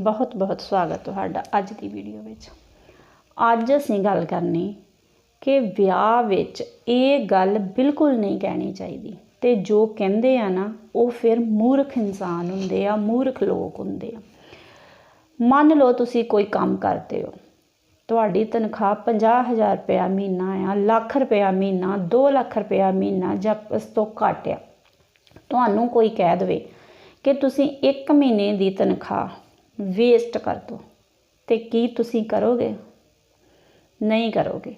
ਬਹੁਤ ਬਹੁਤ ਸਵਾਗਤ ਤੁਹਾਡਾ ਅੱਜ ਦੀ ਵੀਡੀਓ ਵਿੱਚ। ਅੱਜ ਅਸੀਂ ਗੱਲ ਕਰਨੀ ਕਿ ਵਿਆਹ ਵਿੱਚ ਇਹ ਗੱਲ ਬਿਲਕੁਲ ਨਹੀਂ ਕਹਿਣੀ ਚਾਹੀਦੀ ਤੇ ਜੋ ਕਹਿੰਦੇ ਆ ਨਾ, ਉਹ ਫਿਰ ਮੂਰਖ ਇਨਸਾਨ ਹੁੰਦੇ ਆ, ਮੂਰਖ ਲੋਕ ਹੁੰਦੇ ਆ। ਮੰਨ ਲਓ ਤੁਸੀਂ ਕੋਈ ਕੰਮ ਕਰਦੇ ਹੋ, ਤੁਹਾਡੀ ਤਨਖਾਹ 50000 ਰੁਪਇਆ ਮਹੀਨਾ ਆ, ਲੱਖ ਰੁਪਇਆ ਮਹੀਨਾ 2 ਲੱਖ ਰੁਪਇਆ ਮਹੀਨਾ ਜਾਂ ਇਸ ਤੋਂ ਘੱਟ ਆ। ਤੁਹਾਨੂੰ ਕੋਈ ਕਹਿ ਦੇਵੇ ਕਿ ਤੁਸੀਂ 1 ਮਹੀਨੇ ਦੀ ਤਨਖਾਹ ਵੇਸਟ ਕਰ ਦਿਓ ਤੇ ਕੀ ਤੁਸੀਂ ਕਰੋਗੇ? ਨਹੀਂ ਕਰੋਗੇ।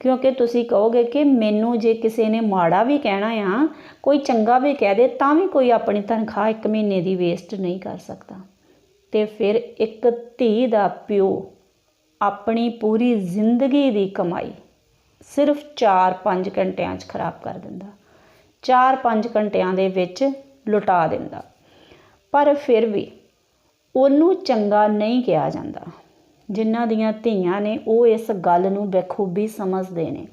ਕਿਉਂਕਿ ਤੁਸੀਂ ਕਹੋਗੇ ਕਿ ਮੈਨੂੰ ਜੇ ਕਿਸੇ ਨੇ ਮਾੜਾ ਵੀ ਕਹਿਣਾ ਆ, ਕੋਈ ਚੰਗਾ ਵੀ ਕਹਿ ਦੇ, ਤਾਂ ਵੀ ਕੋਈ ਆਪਣੀ ਤਨਖਾਹ 1 ਮਹੀਨੇ ਦੀ ਵੇਸਟ ਨਹੀਂ ਕਰ ਸਕਦਾ। ਤੇ ਫਿਰ ਇੱਕ ਧੀ ਦਾ ਪਿਓ ਆਪਣੀ ਪੂਰੀ ਜ਼ਿੰਦਗੀ ਦੀ ਕਮਾਈ ਸਿਰਫ 4-5 ਘੰਟਿਆਂ 'ਚ ਖਰਾਬ ਕਰ ਦਿੰਦਾ। 4-5 ਘੰਟਿਆਂ ਦੇ ਵਿੱਚ ਲੁਟਾ ਦਿੰਦਾ। ਪਰ ਫਿਰ ਵੀ ਉਹਨੂੰ ਚੰਗਾ ਨਹੀਂ ਕਿਹਾ ਜਾਂਦਾ। ਜਿਨ੍ਹਾਂ ਦੀਆਂ ਧੀਆਂ ਨੇ ਉਹ ਇਸ ਗੱਲ ਨੂੰ ਬਖੂਬੀ ਸਮਝਦੇ ਨੇ।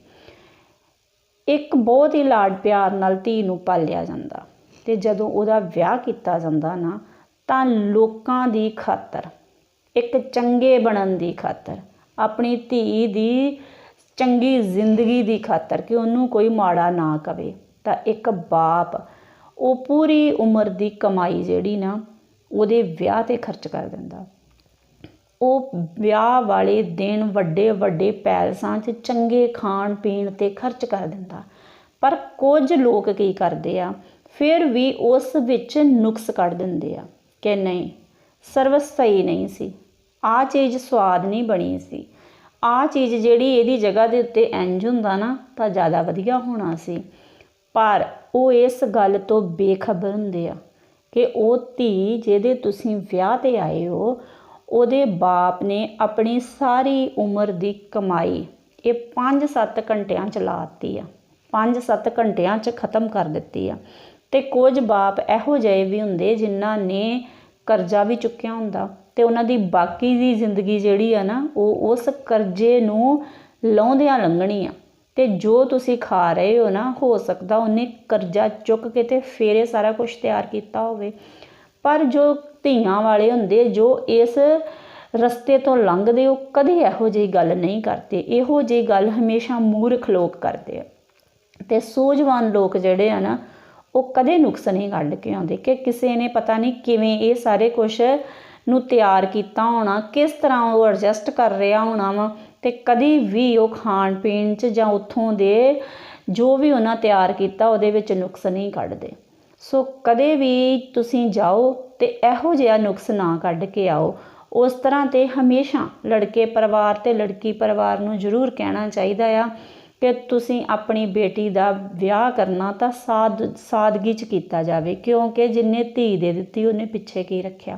ਇੱਕ ਬਹੁਤ ਹੀ ਲਾਡ ਪਿਆਰ ਨਾਲ ਧੀ ਨੂੰ ਪਾਲਿਆ ਜਾਂਦਾ ਤੇ ਜਦੋਂ ਉਹਦਾ ਵਿਆਹ ਕੀਤਾ ਜਾਂਦਾ ਨਾ, ਤਾਂ ਲੋਕਾਂ ਦੀ ਖਾਤਰ, ਇੱਕ ਚੰਗੇ ਬਣਨ ਦੀ ਖਾਤਰ, ਆਪਣੀ ਧੀ ਦੀ ਚੰਗੀ ਜ਼ਿੰਦਗੀ ਦੀ ਖਾਤਰ ਕਿ ਉਹਨੂੰ ਕੋਈ ਮਾੜਾ ਨਾ ਕਵੇ, ਤਾਂ ਇੱਕ ਬਾਪ, ਉਹ ਪੂਰੀ ਉਮਰ ਦੀ ਕਮਾਈ ਜਿਹੜੀ ਨਾ ਉਹਦੇ ਵਿਆਹ ਤੇ ਖਰਚ ਕਰ ਦਿੰਦਾ। ਉਹ ਵਿਆਹ ਵਾਲੇ ਦਿਨ ਵੱਡੇ ਵੱਡੇ ਪੈਲਸਾਂ 'ਚ ਚੰਗੇ ਖਾਣ ਪੀਣ ਤੇ ਖਰਚ ਕਰ ਦਿੰਦਾ। ਪਰ ਕੁਝ ਲੋਕ ਕੀ ਕਰਦੇ ਆ, ਫਿਰ ਵੀ ਉਸ ਵਿੱਚ ਨੁਕਸ ਕੱਢ ਦਿੰਦੇ ਆ ਕਿ ਨਹੀਂ ਸਰਵਿਸ ਸਹੀ ਨਹੀਂ ਸੀ। ਆ ਚੀਜ਼ ਸਵਾਦ ਨਹੀਂ ਬਣੀ ਸੀ। ਆ ਚੀਜ਼ ਜਿਹੜੀ ਇਹਦੀ ਜਗ੍ਹਾ ਦੇ ਉੱਤੇ ਇੰਜ ਹੁੰਦਾ ਨਾ ਤਾਂ ਜ਼ਿਆਦਾ ਵਧੀਆ ਹੋਣਾ ਸੀ। ਪਰ ਉਹ ਇਸ ਗੱਲ ਤੋਂ ਬੇਖਬਰ ਹੁੰਦੇ ਆ। ਕਿ ਉਹ ਧੀ ਜਿਹਦੇ ਤੁਸੀਂ ਵਿਆਹ ਤੇ ਆਏ ਹੋ, ਉਹਦੇ ਬਾਪ ਨੇ ਆਪਣੀ ਸਾਰੀ ਉਮਰ ਦੀ ਕਮਾਈ ਇਹ 5-7 ਘੰਟਿਆਂ ਚ ਲਾਤੀ ਆ। 5-7 ਘੰਟਿਆਂ ਚ ਖਤਮ ਕਰ ਦਿੱਤੀ ਆ। ਤੇ ਕੁਝ ਬਾਪ ਇਹੋ ਜਿਹੇ ਵੀ ਹੁੰਦੇ ਜਿਨ੍ਹਾਂ ਨੇ ਕਰਜ਼ਾ ਵੀ ਚੁੱਕਿਆ ਹੁੰਦਾ ਤੇ ਉਹਨਾਂ ਦੀ ਬਾਕੀ ਦੀ ਜ਼ਿੰਦਗੀ ਜਿਹੜੀ ਆ ਨਾ, ਉਹ ਉਸ ਕਰਜ਼ੇ ਨੂੰ ਲਾਉਂਦਿਆਂ ਲੰਘਣੀ ਆ। ਤੇ ਜੋ ਤੁਸੀਂ ਖਾ ਰਹੇ ਹੋ ਨਾ, ਹੋ ਸਕਦਾ ਉਹਨੇ ਕਰਜ਼ਾ ਚੁੱਕ ਕੇ ਤੇ ਫੇਰੇ ਸਾਰਾ ਕੁਝ ਤਿਆਰ ਕੀਤਾ ਹੋਵੇ। ਪਰ ਜੋ ਧੀਆਂ ਵਾਲੇ ਹੁੰਦੇ, ਜੋ ਇਸ ਰਸਤੇ ਤੋਂ ਲੰਘਦੇ, ਉਹ ਕਦੇ ਇਹੋ ਜਿਹੀ ਗੱਲ ਨਹੀਂ ਕਰਦੇ। ਇਹੋ ਜਿਹੀ ਗੱਲ ਹਮੇਸ਼ਾ ਮੂਰਖ ਲੋਕ ਕਰਦੇ ਆ। ਤੇ ਸੋਝਵਾਨ ਲੋਕ ਜਿਹੜੇ ਆ ਨਾ, ਉਹ ਕਦੇ ਨੁਕਸ ਨਹੀਂ ਕੱਢ ਕੇ ਆਉਂਦੇ ਕਿ ਕਿਸੇ ਨੇ ਪਤਾ ਨਹੀਂ ਕਿਵੇਂ ਇਹ ਸਾਰੇ ਕੁਝ ਨੂੰ ਤਿਆਰ ਕੀਤਾ ਹੋਣਾ, ਕਿਸ ਤਰ੍ਹਾਂ ਉਹ ਐਡਜਸਟ ਕਰ ਰਿਹਾ ਹੋਣਾ ਵਾ। ਤੇ ਕਦੀ ਵੀ ਉਹ ਖਾਣ ਪੀਣ 'ਚ ਜਾਂ ਉੱਥੋਂ ਦੇ ਜੋ ਵੀ ਉਹਨਾਂ ਤਿਆਰ ਕੀਤਾ, ਉਹਦੇ ਵਿੱਚ ਨੁਕਸ ਨਹੀਂ ਕੱਢਦੇ। ਸੋ ਕਦੇ ਵੀ ਤੁਸੀਂ ਜਾਓ ਤੇ ਇਹੋ ਜਿਹਾ ਨੁਕਸ ਨਾ ਕੱਢ ਕੇ ਆਓ। ਉਸ ਤਰ੍ਹਾਂ ਤੇ ਹਮੇਸ਼ਾ ਲੜਕੇ ਪਰਿਵਾਰ ਤੇ ਲੜਕੀ ਪਰਿਵਾਰ ਨੂੰ ਜ਼ਰੂਰ ਕਹਿਣਾ ਚਾਹੀਦਾ ਆ ਕਿ ਤੁਸੀਂ ਆਪਣੀ ਬੇਟੀ ਦਾ ਵਿਆਹ ਕਰਨਾ ਤਾਂ ਸਾਦ, ਸਾਦਗੀ 'ਚ ਕੀਤਾ ਜਾਵੇ, ਕਿਉਂਕਿ ਜਿੰਨੇ ਧੀ ਦੇ ਦਿੱਤੀ, ਉਹਨੇ ਪਿੱਛੇ ਕੀ ਰੱਖਿਆ?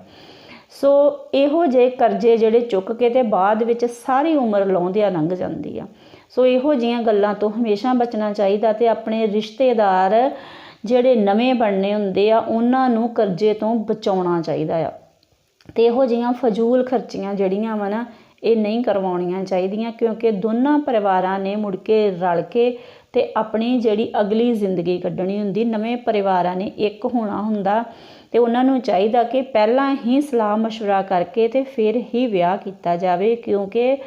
ਸੋ ਇਹੋ ਜਿਹੇ ਕਰਜ਼ੇ ਜਿਹੜੇ ਚੁੱਕ ਕੇ ਤੇ ਬਾਅਦ ਵਿੱਚ ਸਾਰੀ ਉਮਰ ਲਾਉਂਦਿਆਂ ਲੰਘ ਜਾਂਦੀ ਆ। ਸੋ ਇਹੋ ਜੀਆਂ ਗੱਲਾਂ ਤੋਂ ਹਮੇਸ਼ਾ ਬਚਣਾ ਚਾਹੀਦਾ ਤੇ ਆਪਣੇ ਰਿਸ਼ਤੇਦਾਰ ਜਿਹੜੇ ਨਵੇਂ ਬਣਨੇ ਹੁੰਦੇ ਆ, ਉਹਨਾਂ ਨੂੰ ਕਰਜ਼ੇ ਤੋਂ ਬਚਾਉਣਾ ਚਾਹੀਦਾ ਆ। ਤੇ ਇਹੋ ਜੀਆਂ ਫਜ਼ੂਲ ਖਰਚੀਆਂ ਜਿਹੜੀਆਂ ਵਾ ਨਾ, ਇਹ ਨਹੀਂ ਕਰਵਾਉਣੀਆਂ ਚਾਹੀਦੀਆਂ ਕਿਉਂਕਿ ਦੋਨਾਂ ਪਰਿਵਾਰਾਂ ਨੇ ਮੁੜ ਕੇ ਰਲ ਕੇ ਅਤੇ ਆਪਣੀ ਜਿਹੜੀ ਅਗਲੀ ਜ਼ਿੰਦਗੀ ਕੱਢਣੀ ਹੁੰਦੀ, ਨਵੇਂ ਪਰਿਵਾਰਾਂ ਨੇ ਇੱਕ ਹੋਣਾ ਹੁੰਦਾ ਅਤੇ ਉਹਨਾਂ ਨੂੰ ਚਾਹੀਦਾ ਕਿ ਪਹਿਲਾਂ ਹੀ ਸਲਾਹ ਮਸ਼ਵਰਾ ਕਰਕੇ ਅਤੇ ਫਿਰ ਹੀ ਵਿਆਹ ਕੀਤਾ ਜਾਵੇ, ਕਿਉਂਕਿ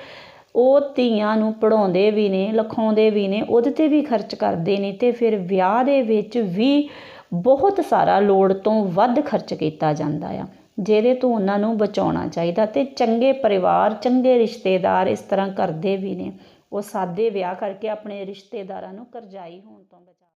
ਉਹ ਧੀਆਂ ਨੂੰ ਪੜ੍ਹਾਉਂਦੇ ਵੀ ਨੇ, ਲਿਖਾਉਂਦੇ ਵੀ ਨੇ, ਉਹਦੇ 'ਤੇ ਵੀ ਖਰਚ ਕਰਦੇ ਨੇ ਅਤੇ ਫਿਰ ਵਿਆਹ ਦੇ ਵਿੱਚ ਵੀ ਬਹੁਤ ਸਾਰਾ ਲੋੜ ਤੋਂ ਵੱਧ ਖਰਚ ਕੀਤਾ ਜਾਂਦਾ ਆ, ਜਿਹਦੇ ਤੋਂ ਉਹਨਾਂ ਨੂੰ ਬਚਾਉਣਾ ਚਾਹੀਦਾ ਅਤੇ ਚੰਗੇ ਪਰਿਵਾਰ, ਚੰਗੇ ਰਿਸ਼ਤੇਦਾਰ ਇਸ ਤਰ੍ਹਾਂ ਕਰਦੇ ਵੀ ਨੇ। ਉਹ ਸਾਦੇ ਵਿਆਹ ਕਰਕੇ ਆਪਣੇ ਰਿਸ਼ਤੇਦਾਰਾਂ ਨੂੰ ਕਰਜ਼ਾਈ ਹੋਣ ਤੋਂ ਬਚਾ